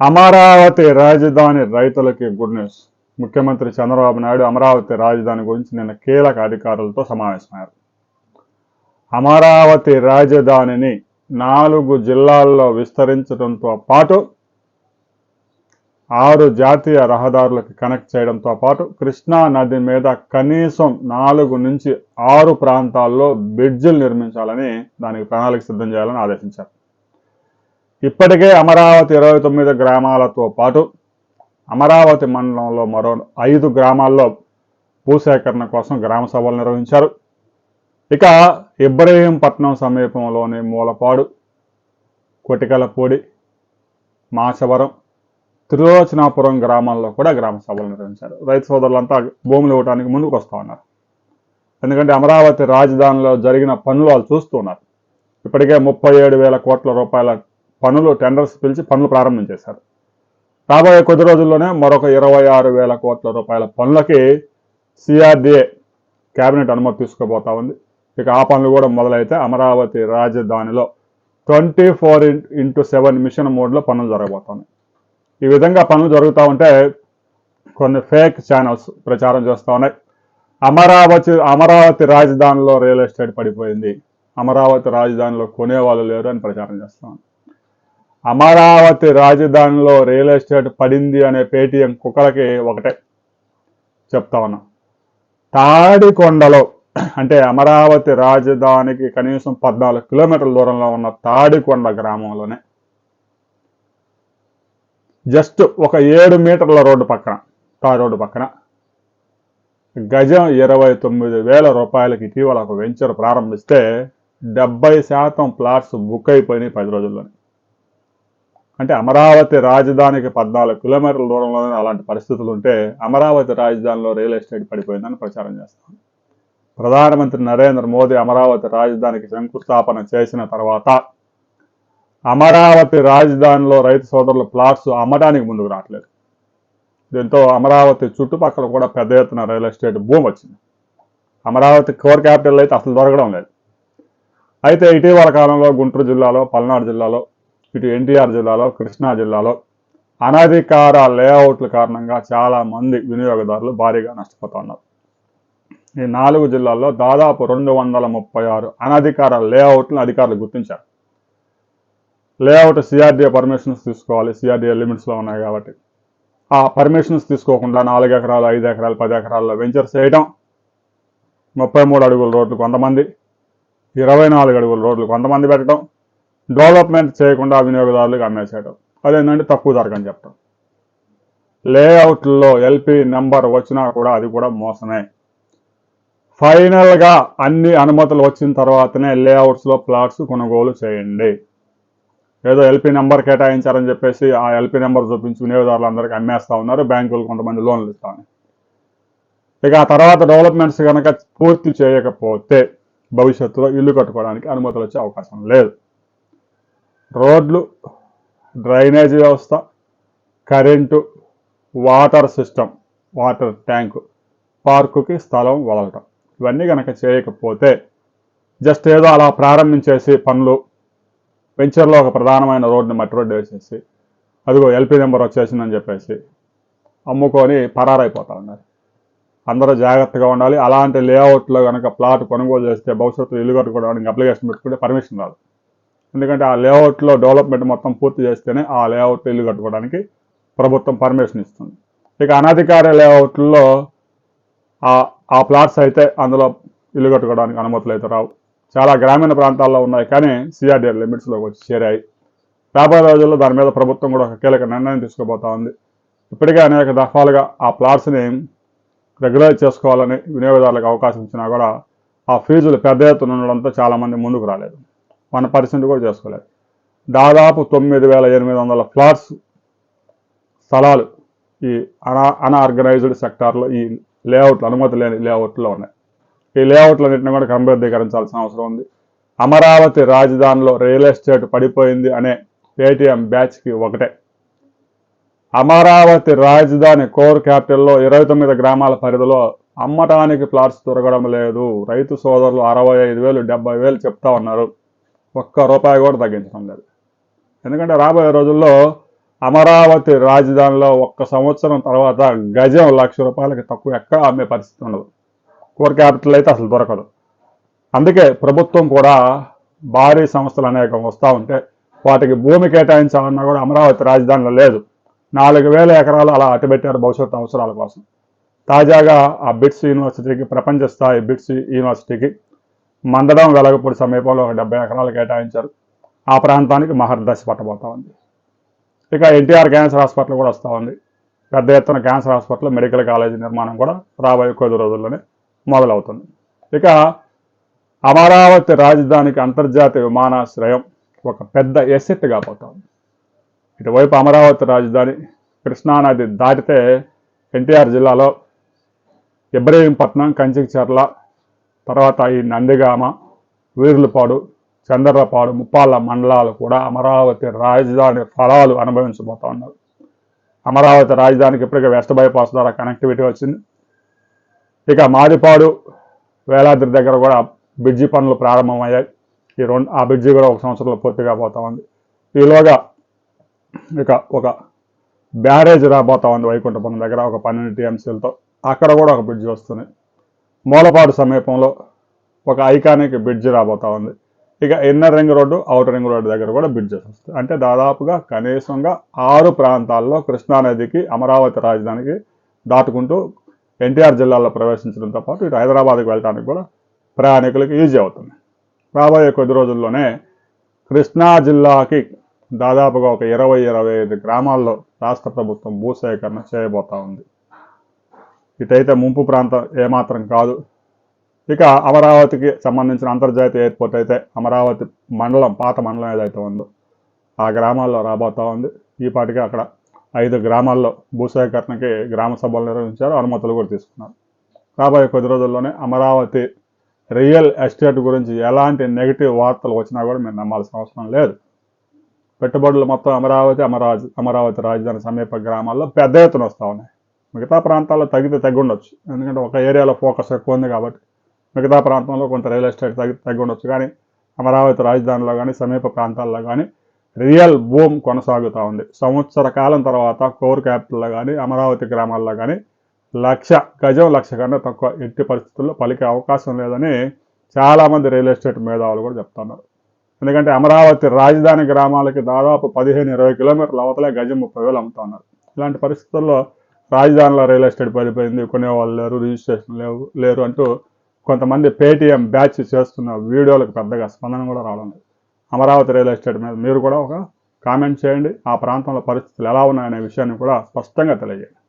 అమరావతి రాజధాని రైతులకి good news. ముఖ్యమంత్రి చంద్రబాబు నాయుడు అమరావతి రాజధాని గురించి నిన్న కీలక అధికారులతో సమావేశమయ్యారు. అమరావతి రాజధానిని నాలుగు జిల్లాల్లో విస్తరించడంతో పాటు ఆరు జాతీయ రహదారులకు కనెక్ట్ చేయడంతో పాటు కృష్ణా నది మీద కనీసం నాలుగు నుంచి ఆరు ప్రాంతాల్లో బ్రిడ్జిలు నిర్మించాలని దానికి ప్రణాళిక సిద్ధం చేయాలని ఆదేశించారు. ఇప్పటికే అమరావతి ఇరవై తొమ్మిది గ్రామాలతో పాటు అమరావతి మండలంలో మరో ఐదు గ్రామాల్లో భూసేకరణ కోసం గ్రామ సభలు నిర్వహించారు. ఇక ఇబ్రహీంపట్నం సమీపంలోని మూలపాడు కొటికలపూడి మాచవరం త్రిలోచనాపురం గ్రామాల్లో కూడా గ్రామ సభలు నిర్వహించారు. రైతు సోదరులంతా భూములు ఇవ్వడానికి ముందుకు వస్తూ ఉన్నారు. ఎందుకంటే అమరావతి రాజధానిలో జరిగిన పనులు వాళ్ళు చూస్తూ ఉన్నారు. ఇప్పటికే ముప్పై ఏడు వేల కోట్ల రూపాయల పనులు టెండర్స్ పిలిచి పనులు ప్రారంభం చేశారు. రాబోయే కొద్ది రోజుల్లోనే మరొక ఇరవై ఆరు వేల కోట్ల రూపాయల పనులకి సిఆర్డిఏ కేబినెట్ అనుమతి తీసుకోబోతా ఉంది. ఇక ఆ పనులు కూడా మొదలైతే అమరావతి రాజధానిలో twenty four into seven mission మోడ్లో పనులు జరగబోతున్నాయి ఈ విధంగా పనులు జరుగుతూ ఉంటే కొన్ని ఫేక్ ఛానల్స్ ప్రచారం చేస్తూ ఉన్నాయి. అమరావతి అమరావతి రాజధానిలో రియల్ ఎస్టేట్ పడిపోయింది. అమరావతి రాజధానిలో కొనేవాళ్ళు లేరు అని ప్రచారం చేస్తాం అమరావతి రాజధానిలో రియల్ ఎస్టేట్ పడింది అనే పేటీఎం కుక్కలకి ఒకటే చెప్తా ఉన్నా. తాడికొండలో అంటే అమరావతి రాజధానికి కనీసం పద్నాలుగు కిలోమీటర్ల దూరంలో ఉన్న తాడికొండ గ్రామంలోనే జస్ట్ ఒక ఏడు మీటర్ల రోడ్డు పక్కన తార్ రోడ్డు పక్కన గజం ఇరవై తొమ్మిది వేల రూపాయలకి ఇటీవల ఒక వెంచర్ ప్రారంభిస్తే డెబ్బై శాతం ప్లాట్స్ బుక్ అయిపోయినాయి పది రోజుల్లోనే. అంటే అమరావతి రాజధానికి పద్నాలుగు కిలోమీటర్ల దూరంలోనే అలాంటి పరిస్థితులు ఉంటే అమరావతి రాజధానిలో రియల్ ఎస్టేట్ పడిపోయిందని ప్రచారం చేస్తాం. ప్రధానమంత్రి నరేంద్ర మోదీ అమరావతి రాజధానికి శంకుస్థాపన చేసిన తర్వాత అమరావతి రాజధానిలో రైతు సోదరుల ప్లాట్స్ అమ్మడానికి ముందుకు రావట్లేదు. దీంతో అమరావతి చుట్టుపక్కల కూడా పెద్ద ఎత్తున రియల్ ఎస్టేట్ భూమి వచ్చింది. అమరావతి కోర్ క్యాపిటల్ అయితే అసలు దొరకడం లేదు. అయితే ఇటీవల కాలంలో గుంటూరు జిల్లాలో పల్నాడు జిల్లాలో ఇటు ఎన్టీఆర్ జిల్లాలో కృష్ణా జిల్లాలో అనధికార లేఅవుట్ల కారణంగా చాలా మంది వినియోగదారులు భారీగా నష్టపోతున్నారు. ఈ నాలుగు జిల్లాల్లో దాదాపు రెండు వందల ముప్పై ఆరు అనధికార లేఅవుట్లను అధికారులు గుర్తించారు. లేఅవుట్ సిఆర్డీఏ పర్మిషన్స్ తీసుకోవాలి సిఆర్డీఏ లిమిట్స్లో ఉన్నాయి కాబట్టి. ఆ పర్మిషన్స్ తీసుకోకుండా నాలుగు ఎకరాలు ఐదు ఎకరాలు పది ఎకరాల్లో వెంచర్స్ చేయడం ముప్పై మూడు అడుగుల రోడ్లు కొంతమంది ఇరవై నాలుగు అడుగుల రోడ్లు కొంతమంది పెట్టడం డెవలప్మెంట్ చేయకుండా వినియోగదారులకు అమ్మేసేయడం అదేంటంటే తక్కువ ధరకు అని చెప్పడం లేఅవుట్లో ఎల్పి నెంబర్ వచ్చినా కూడా అది కూడా మోసమే. ఫైనల్గా అన్ని అనుమతులు వచ్చిన తర్వాతనే లేఅవుట్స్లో ప్లాట్స్ కొనుగోలు చేయండి. ఏదో ఎల్పి నెంబర్ కేటాయించారని చెప్పేసి ఆ ఎల్పి నెంబర్ చూపించి వినియోగదారులందరికీ అమ్మేస్తూ ఉన్నారు. బ్యాంకులు కొంతమంది లోన్లు ఇస్తాను ఇక ఆ తర్వాత డెవలప్మెంట్స్ కనుక పూర్తి చేయకపోతే భవిష్యత్తులో ఇల్లు కట్టుకోవడానికి అనుమతులు వచ్చే అవకాశం లేదు. రోడ్లు డ్రైనేజీ వ్యవస్థ current water system water tank పార్కుకి స్థలం వదలటం. ఇవన్నీ కనుక చేయకపోతే జస్ట్ ఏదో అలా ప్రారంభించేసి పనులు వెంచర్లో ఒక ప్రధానమైన రోడ్ని మట్టి రోడ్డు వేసేసి అదిగో ఎల్పీ నెంబర్ వచ్చేసిందని చెప్పేసి అమ్ముకొని పరారైపోతా ఉన్నారు అందరూ జాగ్రత్తగా ఉండాలి. అలాంటి లేఅవుట్లో కనుక ప్లాట్ కొనుగోలు చేస్తే భవిష్యత్తులో ఇల్లు కట్టుకోవడానికి అప్లికేషన్ పెట్టుకుంటే పర్మిషన్ రాదు. ఎందుకంటే ఆ లేఅవుట్లో డెవలప్మెంట్ మొత్తం పూర్తి చేస్తేనే ఆ లేఅవుట్ ఇల్లు కట్టుకోవడానికి ప్రభుత్వం పర్మిషన్ ఇస్తుంది. ఇక అనధికార లేఅవుట్లో ఆ ఆ ప్లాట్స్ అయితే అందులో ఇల్లు కట్టుకోవడానికి అనుమతులు అయితే రావు. చాలా గ్రామీణ ప్రాంతాల్లో ఉన్నాయి కానీ సిఆర్డీఆర్ లిమిట్స్లోకి వచ్చి చేరాయి. రాబోయే రోజుల్లో దాని మీద ప్రభుత్వం కూడా ఒక కీలక నిర్ణయం తీసుకోబోతా ఉంది. ఇప్పటికే అనేక దఫాలుగా ఆ ప్లాట్స్ని రెగ్యులైజ్ చేసుకోవాలని వినియోగదారులకు అవకాశం ఇచ్చినా కూడా ఆ ఫీజులు పెద్ద ఎత్తున ఉండడంతో చాలామంది ముందుకు రాలేదు. వన్ పర్సెంట్ కూడా చేసుకోలేదు. దాదాపు తొమ్మిది వేల ఎనిమిది వందల ఫ్లాట్స్ స్థలాలు ఈ అనా అన్ఆర్గనైజ్డ్ సెక్టార్లో ఈ లేఅవుట్లు అనుమతి లేని లేఅవుట్లో ఉన్నాయి. ఈ లేఅవుట్లన్నింటినీ కూడా క్రమబద్ధీకరించాల్సిన అవసరం ఉంది. అమరావతి రాజధానిలో రియల్ ఎస్టేట్ పడిపోయింది అనే పేటీఎం బ్యాచ్కి ఒకటే. అమరావతి రాజధాని కోర్ క్యాపిటల్లో ఇరవై తొమ్మిది గ్రామాల పరిధిలో అమ్మటానికి ప్లాట్స్ దొరకడం లేదు. రైతు సోదరులు అరవై ఐదు వేలు డెబ్బై వేలు చెప్తా ఉన్నారు. ఒక్క రూపాయి కూడా తగ్గించడం లేదు. ఎందుకంటే రాబోయే రోజుల్లో అమరావతి రాజధానిలో ఒక్క సంవత్సరం తర్వాత గజం లక్ష రూపాయలకి తక్కువ ఎక్కడ అమ్మే పరిస్థితి ఉండదు. కోర్ క్యాపిటల్ అయితే అసలు దొరకదు. అందుకే ప్రభుత్వం కూడా భారీ సంస్థలు అనేకం వస్తూ ఉంటే వాటికి భూమి కేటాయించాలన్నా కూడా అమరావతి రాజధానిలో లేదు. నాలుగు వేల ఎకరాలు అలా అటుపెట్టారు భవిష్యత్తు అవసరాల కోసం. తాజాగా ఆ బిట్స్ యూనివర్సిటీకి ప్రపంచ స్థాయి బిట్స్ యూనివర్సిటీకి మందడం వెలగపూడి సమీపంలో ఒక డెబ్బై ఎకరాలు కేటాయించారు. ఆ ప్రాంతానికి మహర్దశ పట్టబోతా ఉంది. ఇక ఎన్టీఆర్ క్యాన్సర్ హాస్పిటల్ కూడా వస్తూ ఉంది. పెద్ద ఎత్తున క్యాన్సర్ హాస్పిటల్ మెడికల్ కాలేజీ నిర్మాణం కూడా రాబోయే కొద్ది రోజుల్లోనే మొదలవుతుంది. ఇక అమరావతి రాజధానికి అంతర్జాతీయ విమానాశ్రయం ఒక పెద్ద ఎసెట్ కాబోతోంది ఇటువైపు అమరావతి రాజధాని కృష్ణానది దాటితే ఎన్టీఆర్ జిల్లాలో ఇబ్రహీంపట్నం కంచికచర్ల తర్వాత ఈ నందిగామ వీర్లపాడు చంద్రపాడు ముప్పాళ్ళ మండలాలు కూడా అమరావతి రాజధాని ఫలాలు అనుభవించబోతా ఉన్నారు. అమరావతి రాజధానికి ఇప్పటికే వెస్ట్ బైపాస్ ద్వారా కనెక్టివిటీ వచ్చింది. ఇక మాదిపాడు వేలాద్రి దగ్గర కూడా బ్రిడ్జి పనులు ప్రారంభమయ్యాయి. ఈ రెండు ఆ బ్రిడ్జి కూడా ఒక సంవత్సరంలో పూర్తిగా పోతా ఉంది. ఈలోగా ఇక ఒక బ్యారేజ్ రాబోతా ఉంది వైకుంఠపురం దగ్గర ఒక పన్నెండు టీఎంసీలతో. అక్కడ కూడా ఒక బ్రిడ్జి వస్తుంది. మూలపాడు సమీపంలో ఒక ఐకానిక్ బ్రిడ్జ్ రాబోతా ఉంది. ఇక inner ring road outer ring road దగ్గర కూడా బ్రిడ్జెస్ వస్తాయి అంటే దాదాపుగా కనీసంగా ఆరు ప్రాంతాల్లో కృష్ణానదికి అమరావతి రాజధానికి దాటుకుంటూ ఎన్టీఆర్ జిల్లాలో ప్రవేశించడంతో పాటు ఇటు హైదరాబాద్కి వెళ్ళడానికి కూడా ప్రయాణికులకు ఈజీ అవుతుంది. రాబోయే కొద్ది రోజుల్లోనే కృష్ణా జిల్లాకి దాదాపుగా ఒక ఇరవై ఇరవై ఐదు గ్రామాల్లో రాష్ట్ర ప్రభుత్వం భూసేకరణ చేయబోతా ఉంది. ఇటైతే ముంపు ప్రాంతం ఏమాత్రం కాదు. ఇక అమరావతికి సంబంధించిన అంతర్జాతీయ ఎయిర్పోర్ట్ అయితే అమరావతి మండలం పాత మండలం ఏదైతే ఉందో ఆ గ్రామాల్లో రాబోతా ఉంది. ఈ పాటికి అక్కడ ఐదు గ్రామాల్లో భూసేకరణకి గ్రామ సభలు నిర్వహించారు అనుమతులు కూడా తీసుకున్నారు. రాబోయే కొద్ది రోజుల్లోనే అమరావతి రియల్ ఎస్టేట్ గురించి ఎలాంటి నెగిటివ్ వార్తలు వచ్చినా కూడా మీరు నమ్మాల్సిన అవసరం లేదు. పెట్టుబడులు మొత్తం అమరావతి అమరావతి అమరావతి రాజధాని సమీప గ్రామాల్లో పెద్ద ఎత్తున వస్తూ ఉన్నాయి. మిగతా ప్రాంతాల్లో తగ్గితే తగ్గుండొచ్చు. ఎందుకంటే ఒక ఏరియాలో ఫోకస్ ఎక్కువ ఉంది కాబట్టి మిగతా ప్రాంతంలో కొంత రియల్ ఎస్టేట్ తగ్గి తగ్గుండొచ్చు. కానీ అమరావతి రాజధానిలో కానీ సమీప ప్రాంతాల్లో కానీ రియల్ భూమ్ కొనసాగుతూ ఉంది. సంవత్సర కాలం తర్వాత కోర్ క్యాపిటల్లో కానీ అమరావతి గ్రామాల్లో కానీ లక్ష గజం లక్ష కన్నా తక్కువ ఎట్టి పరిస్థితుల్లో పలికే అవకాశం లేదని చాలామంది రియల్ ఎస్టేట్ మేధావులు కూడా చెప్తున్నారు. ఎందుకంటే అమరావతి రాజధాని గ్రామాలకి దాదాపు పదిహేను ఇరవై కిలోమీటర్ల అవతలే గజం ముప్పై వేలు అమ్ముతున్నారు. ఇలాంటి పరిస్థితుల్లో రాజధానిలో రియల్ ఎస్టేట్ పడిపోయింది కొనేవాళ్ళు లేరు రిజిస్ట్రేషన్ లేవు లేరు అంటూ కొంతమంది పేటీఎం బ్యాచ్ చేస్తున్న వీడియోలకు పెద్దగా స్పందన కూడా రావడం లేదు. అమరావతి రియల్ ఎస్టేట్ మీద మీరు కూడా ఒక కామెంట్ చేయండి. ఆ ప్రాంతంలో పరిస్థితులు ఎలా ఉన్నాయనే విషయాన్ని కూడా స్పష్టంగా తెలియజేయండి.